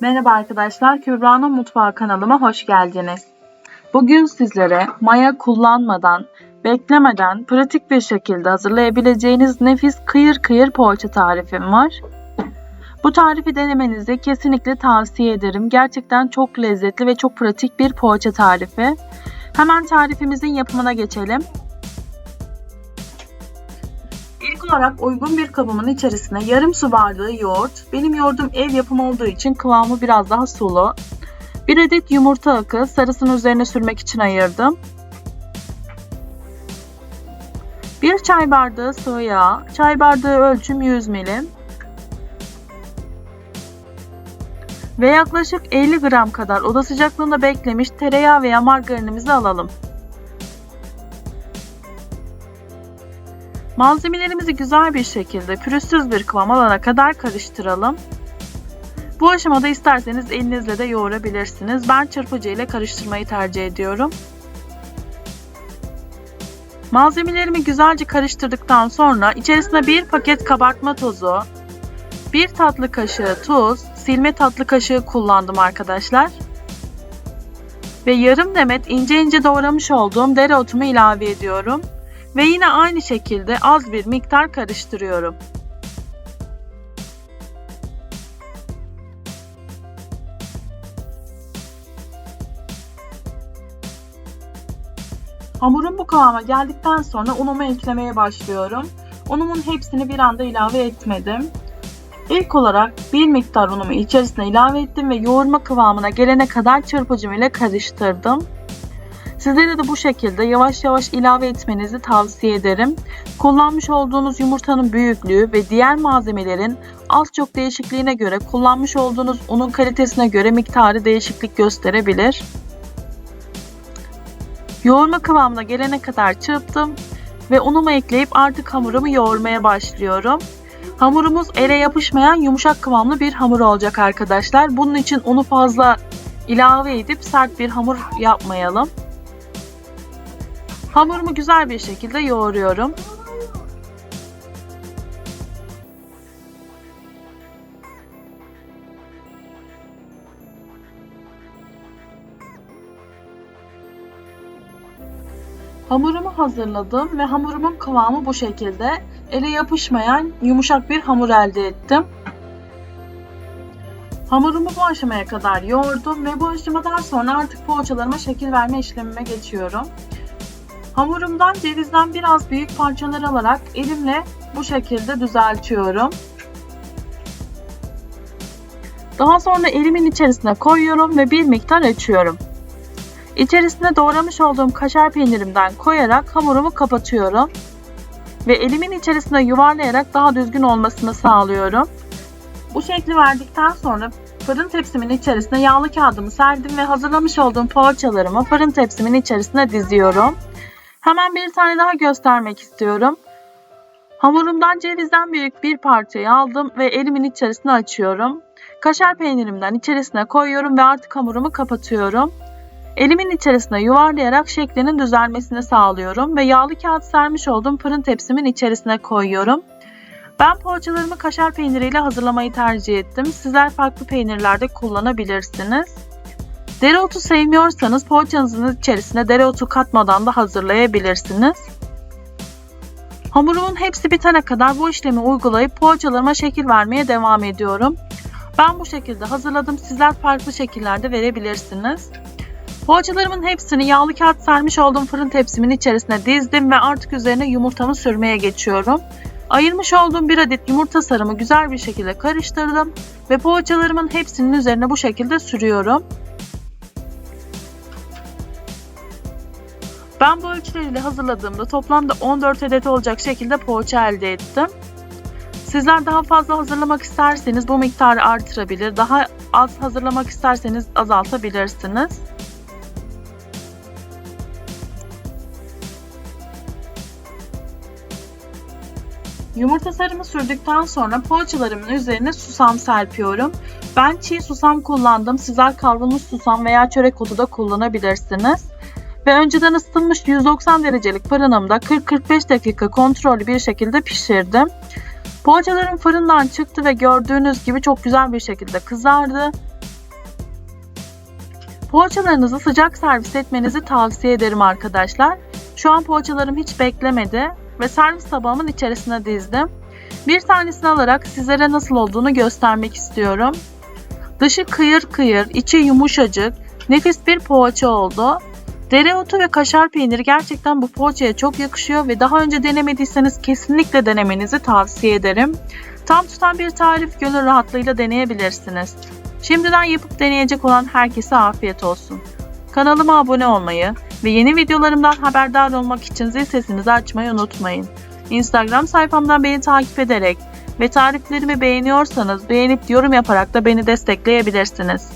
Merhaba arkadaşlar, Kübra'nın Mutfağı kanalıma hoş geldiniz. Bugün sizlere maya kullanmadan, beklemeden pratik bir şekilde hazırlayabileceğiniz nefis kıyır kıyır poğaça tarifim var. Bu tarifi denemenizi kesinlikle tavsiye ederim. Gerçekten çok lezzetli ve çok pratik bir poğaça tarifi. Hemen tarifimizin yapımına geçelim. Olarak uygun bir kabımın içerisine yarım su bardağı yoğurt, benim yoğurdum ev yapımı olduğu için kıvamı biraz daha sulu. Bir adet yumurta akı sarısını üzerine sürmek için ayırdım. Bir çay bardağı sıvı yağ, çay bardağı ölçüm 100 milim. Ve yaklaşık 50 gram kadar oda sıcaklığında beklemiş tereyağı veya margarinimizi alalım. Malzemelerimizi güzel bir şekilde pürüzsüz bir kıvam alana kadar karıştıralım. Bu aşamada isterseniz elinizle de yoğurabilirsiniz. Ben çırpıcı ile karıştırmayı tercih ediyorum. Malzemelerimi güzelce karıştırdıktan sonra içerisine bir paket kabartma tozu, bir tatlı kaşığı tuz, silme tatlı kaşığı kullandım arkadaşlar. Ve yarım demet ince ince doğramış olduğum dereotumu ilave ediyorum. Ve yine aynı şekilde az bir miktar karıştırıyorum. Hamurum bu kıvama geldikten sonra unumu eklemeye başlıyorum. Unumun hepsini bir anda ilave etmedim. İlk olarak bir miktar unumu içerisine ilave ettim ve yoğurma kıvamına gelene kadar çırpıcım ile karıştırdım. Sizlere de bu şekilde yavaş yavaş ilave etmenizi tavsiye ederim. Kullanmış olduğunuz yumurtanın büyüklüğü ve diğer malzemelerin az çok değişikliğine göre kullanmış olduğunuz unun kalitesine göre miktarı değişiklik gösterebilir. Yoğurma kıvamına gelene kadar çırptım ve unumu ekleyip artık hamurumu yoğurmaya başlıyorum. Hamurumuz ele yapışmayan yumuşak kıvamlı bir hamur olacak arkadaşlar. Bunun için unu fazla ilave edip sert bir hamur yapmayalım. Hamurumu güzel bir şekilde yoğuruyorum. Hamurumu hazırladım ve hamurumun kıvamı bu şekilde. Ele yapışmayan yumuşak bir hamur elde ettim. Hamurumu bu aşamaya kadar yoğurdum ve bu aşamadan sonra artık poğaçalarıma şekil verme işlemime geçiyorum. Hamurumdan cevizden biraz büyük parçalar alarak elimle bu şekilde düzeltiyorum. Daha sonra elimin içerisine koyuyorum ve bir miktar açıyorum. İçerisine doğramış olduğum kaşar peynirimden koyarak hamurumu kapatıyorum. Ve elimin içerisine yuvarlayarak daha düzgün olmasını sağlıyorum. Bu şekli verdikten sonra fırın tepsimin içerisine yağlı kağıdımı serdim ve hazırlamış olduğum poğaçalarımı fırın tepsimin içerisine diziyorum. Hemen bir tane daha göstermek istiyorum. Hamurumdan cevizden büyük bir parçayı aldım ve elimin içerisine açıyorum. Kaşar peynirimden içerisine koyuyorum ve artık hamurumu kapatıyorum. Elimin içerisine yuvarlayarak şeklinin düzelmesini sağlıyorum ve yağlı kağıt sermiş olduğum fırın tepsimin içerisine koyuyorum. Ben poğaçalarımı kaşar peyniriyle hazırlamayı tercih ettim. Sizler farklı peynirlerde kullanabilirsiniz. Dereotu sevmiyorsanız poğaçanızın içerisine dereotu katmadan da hazırlayabilirsiniz. Hamurumun hepsi bitene kadar bu işlemi uygulayıp poğaçalarıma şekil vermeye devam ediyorum. Ben bu şekilde hazırladım. Sizler farklı şekillerde verebilirsiniz. Poğaçalarımın hepsini yağlı kağıt sermiş olduğum fırın tepsimin içerisine dizdim ve artık üzerine yumurtamı sürmeye geçiyorum. Ayırmış olduğum bir adet yumurta sarımı güzel bir şekilde karıştırdım ve poğaçalarımın hepsinin üzerine bu şekilde sürüyorum. Ben bu ölçüleriyle hazırladığımda toplamda 14 adet olacak şekilde poğaça elde ettim. Sizler daha fazla hazırlamak isterseniz bu miktarı artırabilir. Daha az hazırlamak isterseniz azaltabilirsiniz. Yumurta sarımı sürdükten sonra poğaçalarımın üzerine susam serpiyorum. Ben çiğ susam kullandım. Sizler kavrulmuş susam veya çörek otu da kullanabilirsiniz. Ve önceden ısıtılmış 190 derecelik fırınımda 40-45 dakika kontrollü bir şekilde pişirdim. Poğaçalarım fırından çıktı ve gördüğünüz gibi çok güzel bir şekilde kızardı. Poğaçalarınızı sıcak servis etmenizi tavsiye ederim arkadaşlar. Şu an poğaçalarım hiç beklemedi ve servis tabağımın içerisine dizdim. Bir tanesini alarak sizlere nasıl olduğunu göstermek istiyorum. Dışı kıyır kıyır, içi yumuşacık, nefis bir poğaça oldu. Dereotu ve kaşar peyniri gerçekten bu poğaçaya çok yakışıyor ve daha önce denemediyseniz kesinlikle denemenizi tavsiye ederim. Tam tutan bir tarif gönül rahatlığıyla deneyebilirsiniz. Şimdiden yapıp deneyecek olan herkese afiyet olsun. Kanalıma abone olmayı ve yeni videolarımdan haberdar olmak için zil sesinizi açmayı unutmayın. Instagram sayfamdan beni takip ederek ve tariflerimi beğeniyorsanız beğenip yorum yaparak da beni destekleyebilirsiniz.